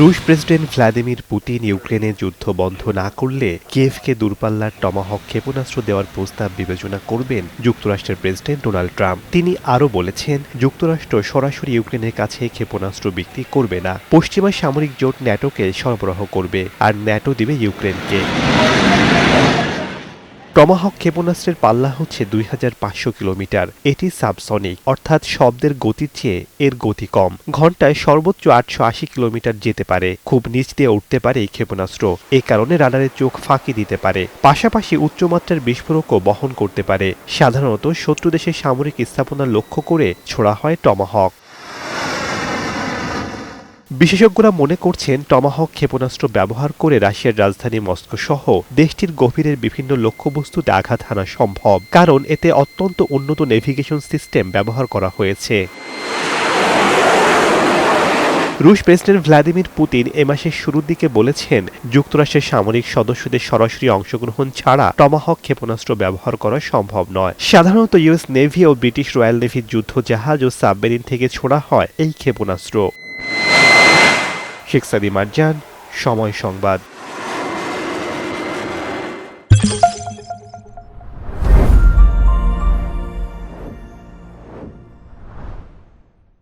রুশ president Vladimir Putin ইউক্রেনে যুদ্ধ বন্ধ না করলে কিয়েভকে দূরপাল্লার টমাহক ক্ষেপণাস্ত্র দেওয়ার প্রস্তাব বিবেচনা করবেন যুক্তরাষ্ট্রের প্রেসিডেন্ট ডোনাল্ড ট্রাম্প। তিনি আরও বলেছেন, যুক্তরাষ্ট্র সরাসরি ইউক্রেনের কাছে ক্ষেপণাস্ত্র বিক্রি করবে না। পশ্চিমা সামরিক জোট ন্যাটোকে সরবরাহ করবে, আর ন্যাটো দিবে ইউক্রেনকে। টমাহক ক্ষেপণাস্ত্রের পাল্লা হচ্ছে দুই হাজার পাঁচশো কিলোমিটার। এটি সাবসনিক, অর্থাৎ শব্দের গতির চেয়ে এর গতি কম। ঘন্টায় সর্বোচ্চ আটশো আশি কিলোমিটার যেতে পারে। খুব নিচ দিয়ে উঠতে পারে এই ক্ষেপণাস্ত্র। এ কারণে রাডারের চোখ ফাঁকি দিতে পারে। পাশাপাশি উচ্চমাত্রার বিস্ফোরকও বহন করতে পারে। সাধারণত শত্রু দেশের সামরিক স্থাপনা লক্ষ্য করে ছোড়া হয় টমাহক। বিশেষজ্ঞরা মনে করছেন টমাহক ক্ষেপণাস্ত্র ব্যবহার করে রাশিয়ার রাজধানী মস্কো সহ দেশটির গভীরের বিভিন্ন লক্ষ্যবস্তুতে আঘাত হানা সম্ভব, কারণ এতে অত্যন্ত উন্নত নেভিগেশন সিস্টেম ব্যবহার করা হয়েছে। রুশ প্রেসিডেন্ট ভ্লাদিমির পুতিন এ মাসের শুরুর দিকে বলেছেন, যুক্তরাষ্ট্রের সামরিক সদস্যদের সরাসরি অংশগ্রহণ ছাড়া টমাহক ক্ষেপণাস্ত্র ব্যবহার করা সম্ভব নয়। সাধারণত ইউএস নেভি ও ব্রিটিশ রয়্যাল নেভির যুদ্ধ জাহাজ ও সাবমেরিন থেকে ছোড়া হয় এই ক্ষেপণাস্ত্র। শেখ সাদি মার্জান সময় সংবাদ